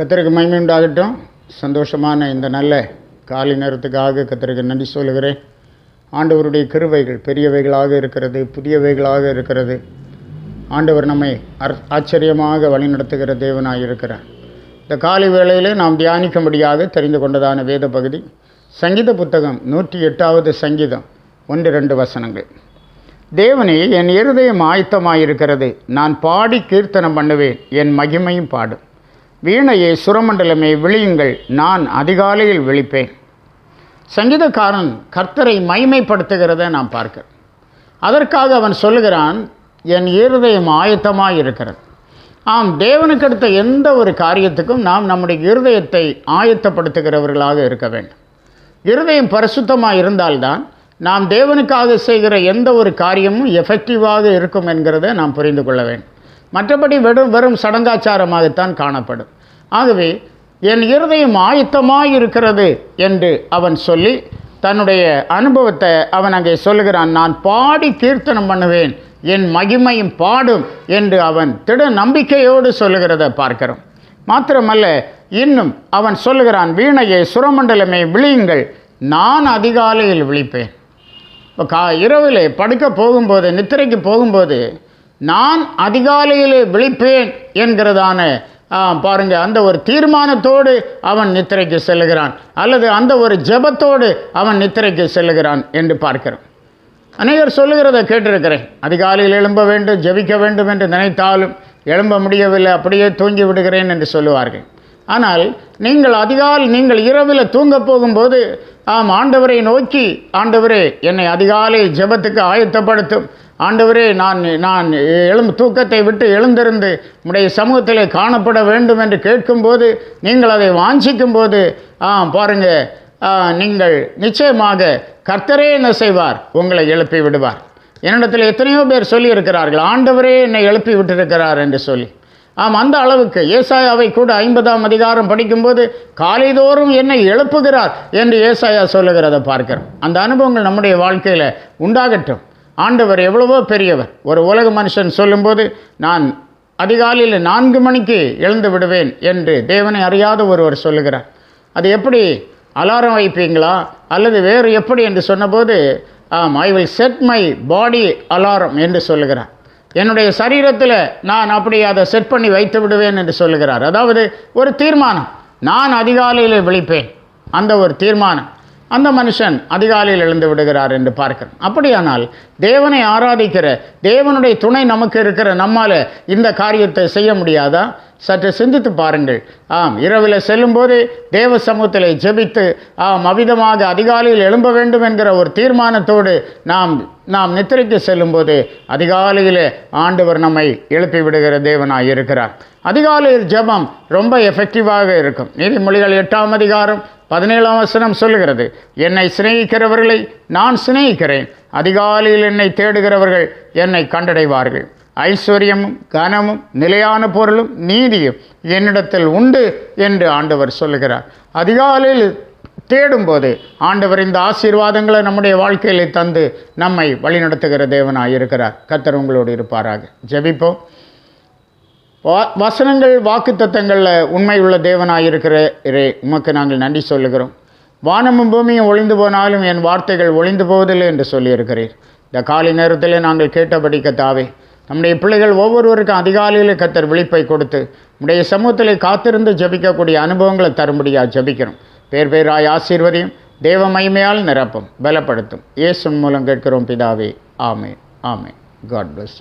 கத்தருக்கு மகிமை உண்டாகட்டும் சந்தோஷமான இந்த நல்ல காலை நேரத்துக்காக கத்தருக்கு நன்றி சொல்லுகிறேன். ஆண்டவருடைய கிருவைகள் பெரியவைகளாக இருக்கிறது புதியவைகளாக இருக்கிறது. ஆண்டவர் நம்மை அர் ஆச்சரியமாக வழிநடத்துகிற தேவனாக இருக்கிறார். இந்த காலை வேளையிலே நாம் தியானிக்கும்படியாக தெரிந்து கொண்டதான வேத பகுதி சங்கீத புத்தகம் நூற்றி எட்டாவது சங்கீதம் ஒன்று ரெண்டு வசனங்கள். தேவனே என் இருதயம் ஆயத்தமாயிருக்கிறது. நான் பாடி கீர்த்தனம் பண்ணுவேன். என் மகிமையும் பாடும். வீணையை சுரமண்டலமே விழியுங்கள் நான் அதிகாலையில் விழிப்பேன். சங்கீதக்காரன் கர்த்தரை மைமைப்படுத்துகிறத நாம் பார்க்கிறோம். அதற்காக அவன் சொல்லுகிறான் என் இருதயம் ஆயத்தமாக இருக்கிறது. ஆம் தேவனுக்கு அடுத்த எந்த ஒரு காரியத்துக்கும் நாம் நம்முடைய இருதயத்தை ஆயத்தப்படுத்துகிறவர்களாக இருக்க வேண்டும். இருதயம் பரிசுத்தமாக இருந்தால்தான் நாம் தேவனுக்காக செய்கிற எந்த ஒரு காரியமும் எஃபெக்டிவாக இருக்கும் என்கிறதை நாம் புரிந்து கொள்ள வேண்டும். மற்றபடி வெறும் வெறும் சடங்காச்சாரமாகத்தான் காணப்படும். ஆகவே என் இருதயம் ஆயத்தமாக இருக்கிறது என்று அவன் சொல்லி தன்னுடைய அனுபவத்தை அவன் அங்கே சொல்லுகிறான் நான் பாடி கீர்த்தனம் பண்ணுவேன் என் மகிமையும் பாடும் என்று அவன் திட நம்பிக்கையோடு சொல்லுகிறத பார்க்கிறோம். மாத்திரமல்ல இன்னும் அவன் சொல்லுகிறான் வீணையை சுரமண்டலமே விழியுங்கள் நான் அதிகாலையில் விழிப்பேன். இப்போ கா இரவில் படுக்க போகும்போது நித்திரைக்கு போகும்போது நான் அதிகாலையிலே விழிப்பேன் என்கிறதான பாருங்க அந்த ஒரு தீர்மானத்தோடு அவன் நித்திரைக்கு செல்லுகிறான் அல்லது அந்த ஒரு ஜெபத்தோடு அவன் நித்திரைக்கு செல்லுகிறான் என்று பார்க்கிறோம். அநேகர் சொல்லுகிறத கேட்டிருக்கிறேன். அதிகாலையில் எழும்ப வேண்டும் ஜெபிக்க வேண்டும் என்று நினைத்தாலும் எழும்ப முடியவில்லை அப்படியே தூங்கி விடுகிறேன் என்று சொல்லுவார்கள். ஆனால் நீங்கள் அதிகாலை நீங்கள் இரவில் தூங்க போகும்போது ஆம் ஆண்டவரை நோக்கி ஆண்டவரே என்னை அதிகாலை ஜெபத்துக்கு ஆயத்தப்படுத்தும். ஆண்டவரே நான் நான் எழும் தூக்கத்தை விட்டு எழுந்திருந்து உடைய சமூகத்திலே காணப்பட வேண்டும் என்று கேட்கும்போது நீங்கள் அதை வாஞ்சிக்கும் போது ஆ பாருங்கள் நீங்கள் நிச்சயமாக கர்த்தரே என்ன செய்வார்? உங்களை எழுப்பி விடுவார். என்னிடத்தில் எத்தனையோ பேர் சொல்லியிருக்கிறார்கள் ஆண்டவரே என்னை எழுப்பி விட்டிருக்கிறார் என்று சொல்லி. ஆம் அந்த அளவுக்கு. ஏசாயாவை கூட ஐம்பதாம் அதிகாரம் படிக்கும்போது காலைதோறும் என்னை எழுப்புகிறார் என்று ஏசாயா சொல்லுகிறதை பார்க்கிறோம். அந்த அனுபவங்கள் நம்முடைய வாழ்க்கையில் உண்டாகட்டும். ஆண்டவர் எவ்வளவோ பெரியவர். ஒரு உலக மனுஷன் சொல்லும்போது நான் அதிகாலையில் நான்கு மணிக்கு எழுந்து விடுவேன் என்று தேவனை அறியாத ஒருவர் சொல்லுகிறார். அது எப்படி? அலாரம் வைப்பீங்களா? அல்லது வேறு எப்படி? என்று சொன்னபோது ஆம் I will set my body alarm என்று சொல்லுகிறார். என்னுடைய சரீரத்தில் நான் அப்படி அதை செட் பண்ணி வைத்து விடுவேன் என்று சொல்லுகிறார். அதாவது ஒரு தீர்மானம். நான் அதிகாலையில் விழிப்பேன். அந்த ஒரு தீர்மானம். அந்த மனுஷன் அதிகாலையில் எழுந்து விடுகிறார் என்று பார்க்கிறோம். அப்படியானால் தேவனை ஆராதிக்கிற தேவனுடைய துணை நமக்கு இருக்கிற நம்மால் இந்த காரியத்தை செய்ய முடியாதா? சற்று சிந்தித்து பாருங்கள். ஆம் இரவில் செல்லும்போது தேவ சமூகத்தில் ஜெபித்து ஆம் அவிதமாக அதிகாலையில் எழும்ப வேண்டும் என்கிற ஒரு தீர்மானத்தோடு நாம் நாம் நித்திரைக்கு செல்லும்போது அதிகாலையில் ஆண்டவர் நம்மை எழுப்பி விடுகிற தேவனாய் இருக்கிறார். அதிகாலையில் ஜெபம் ரொம்ப எஃபெக்டிவாக இருக்கும். நீதிமொழிகள் எட்டாம் அதிகாரம் பதினேழாம் வசனம் சொல்லுகிறது என்னை சிநேகிக்கிறவர்களை நான் சிநேகிக்கிறேன். அதிகாலையில் என்னை தேடுகிறவர்கள் என்னை கண்டடைவார்கள். ஐஸ்வர்யமும் கனமும் நிலையான பொருளும் நீதியும் என்னிடத்தில் உண்டு என்று ஆண்டவர் சொல்லுகிறார். அதிகாலையில் தேடும்போது ஆண்டவர் இந்த ஆசீர்வாதங்களை நம்முடைய வாழ்க்கையில் தந்து நம்மை வழிநடத்துகிற தேவனாக இருக்கிறார். கத்தர் உங்களோடு இருப்பாராக. ஜெபிப்போம். வா வசனங்கள் வாக்குத்தத்தங்களில் உண்மை உள்ள தேவனாய் இருக்கிற உமக்கு நாங்கள் நன்றி சொல்லுகிறோம். வானமும் பூமியும் ஒளிந்து போனாலும் என் வார்த்தைகள் ஒளிந்து போவதில்லை என்று சொல்லியிருக்கிறீர். இந்த காலை நேரத்தில் நாங்கள் கேட்டபடி கத்தாவே நம்முடைய பிள்ளைகள் ஒவ்வொருவருக்கும் அதிகாலையில் கத்தர் விழிப்பை கொடுத்து நம்முடைய சமூகத்தில் காத்திருந்து ஜபிக்கக்கூடிய அனுபவங்களை தரும்படியாக ஜபிக்கிறோம். பேர் பேராய் ஆசீர்வதியும் தேவ மகிமையால் நிரப்பும் பலப்படுத்தும். இயேசுவின் மூலம் கேட்கிறோம் பிதாவே. ஆமே ஆமே காட் பிளஸ்